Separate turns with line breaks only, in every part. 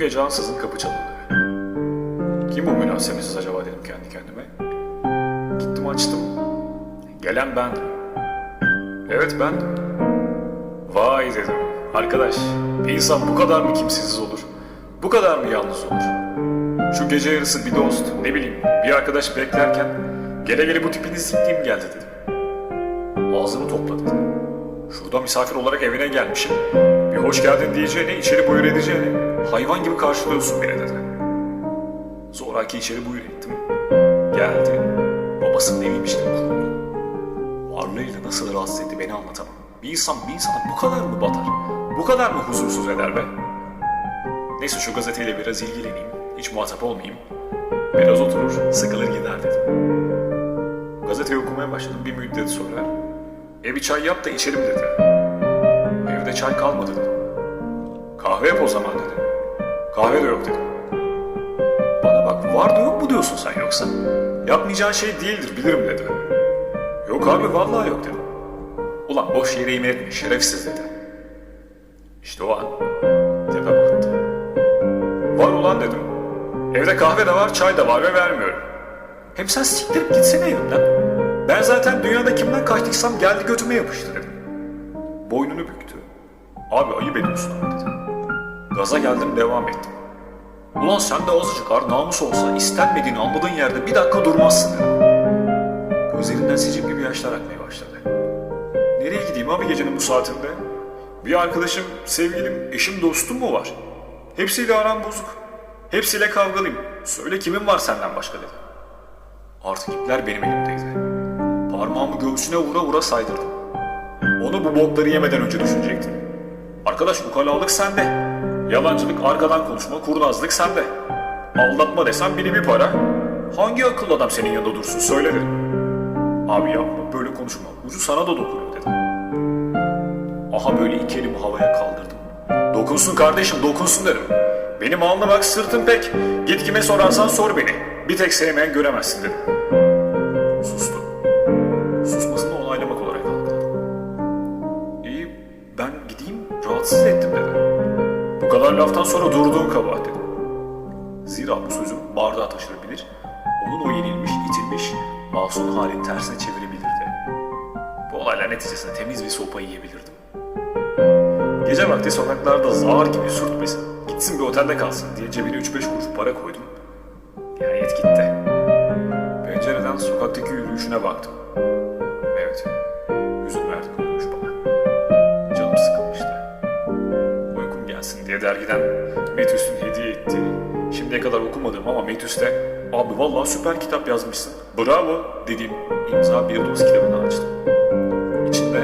gece ansızın kapı çalındı. Kim bu münasebetsiz acaba dedim kendi kendime. Gittim açtım. Gelen bendim. Evet bendim. Vay dedim. Arkadaş, bir insan bu kadar mı kimsesiz olur? Bu kadar mı yalnız olur? Şu gece yarısı bir dost, ne bileyim, bir arkadaş beklerken gele gele bu tipini siktiğim geldi dedim. Ağzını topladı. Şurada misafir olarak evine gelmişim. Bir hoş geldin diyeceğine, içeri buyur edeceğine hayvan gibi karşılıyorsun beni dedi. Zoraki içeri buyur ettim. Geldi. Babasının eviymiş de kuruldu. Varlığıyla nasıl rahatsız etti beni anlatamam. Bir insan bir insana bu kadar mı batar? Bu kadar mı huzursuz eder be? Neyse şu gazeteyle biraz ilgileneyim. Hiç muhatap olmayayım. Biraz oturur, sıkılır gider dedim. Gazeteyi okumaya başladım bir müddet sonra. E bir çay yap da içelim dedi. Evde çay kalmadı dedim. Kahve yap o zaman dedi. Kahve de yok dedim. Bana bak var da yok mu diyorsun sen yoksa? Yapmayacağın şey değildir bilirim dedi. Yok abi vallahi yok dedim. Ulan boş yere yemin etme şerefsiz dedi. İşte o an tepem attı. Var ulan dedim. Evde kahve de var, çay da var ve vermiyorum. Hem sen siktirip gitsene evimden. Ben zaten dünyada kimden kaçtıysam geldi götüme yapıştı dedim. Boynunu büktü. Abi ayıp ediyorsun ama dedi. Gaza geldim devam ettim. Ulan sen de azıcık ar namus olsa istenmediğini anladığın yerde bir dakika durmazsın dedim. Gözlerinden sicim gibi yaşlar akmaya başladı. Nereye gideyim abi gecenin bu saatinde? Bir arkadaşım, sevgilim, eşim, dostum mu var? Hepsiyle aram bozuk. Hepsiyle kavgalıyım. Söyle kimin var senden başka dedi. Artık ipler benim elimdeydi. Parmağımı göğsüne vura vura saydırdım. Onu bu bokları yemeden önce düşünecektim. Arkadaş ukalalık sende. Yalancılık, arkadan konuşma, kurnazlık sende. Aldatma desem biri bir para. Hangi akıllı adam senin yanında dursun söyle dedim. Abi yapma böyle konuşma. Ucu sana da dokunur dedim. Aha böyle iki elimi havaya kaldırdım. Dokunsun kardeşim dokunsun dedim. Benim alnı bak sırtım pek. Git kime sorarsan sor beni. Bir tek sevmeyen göremezsin dedim. Laftan sonra durduğun kabahat. Zira bu sözüm bardağı taşırabilir. Onun o yenilmiş, itilmiş, masum halini tersine çevirebilirdi. Bu olaylar neticesinde temiz bir sopa yiyebilirdim. Gece vakti sokaklarda zar gibi sürtmesin, gitsin bir otelde kalsın diye cebine 3-5 kuruş para koydum. Nihayet gitti. Pencereden sokaktaki yürüyüşüne baktım. Diye dergiden Metüs'ün hediye ettiği, şimdiye kadar okumadığım ama Metüs'te abi vallahi süper kitap yazmışsın, bravo dediğim imza bir dost kitabını açtım. İçinde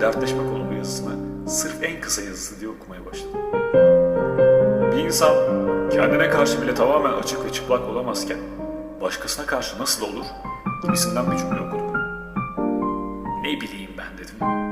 dertleşme konulu yazısını sırf en kısa yazısı diye okumaya başladım. Bir insan kendine karşı bile tamamen açık ve çıplak olamazken başkasına karşı nasıl olur gibisinden bir cümle okudum. Ne bileyim ben dedim.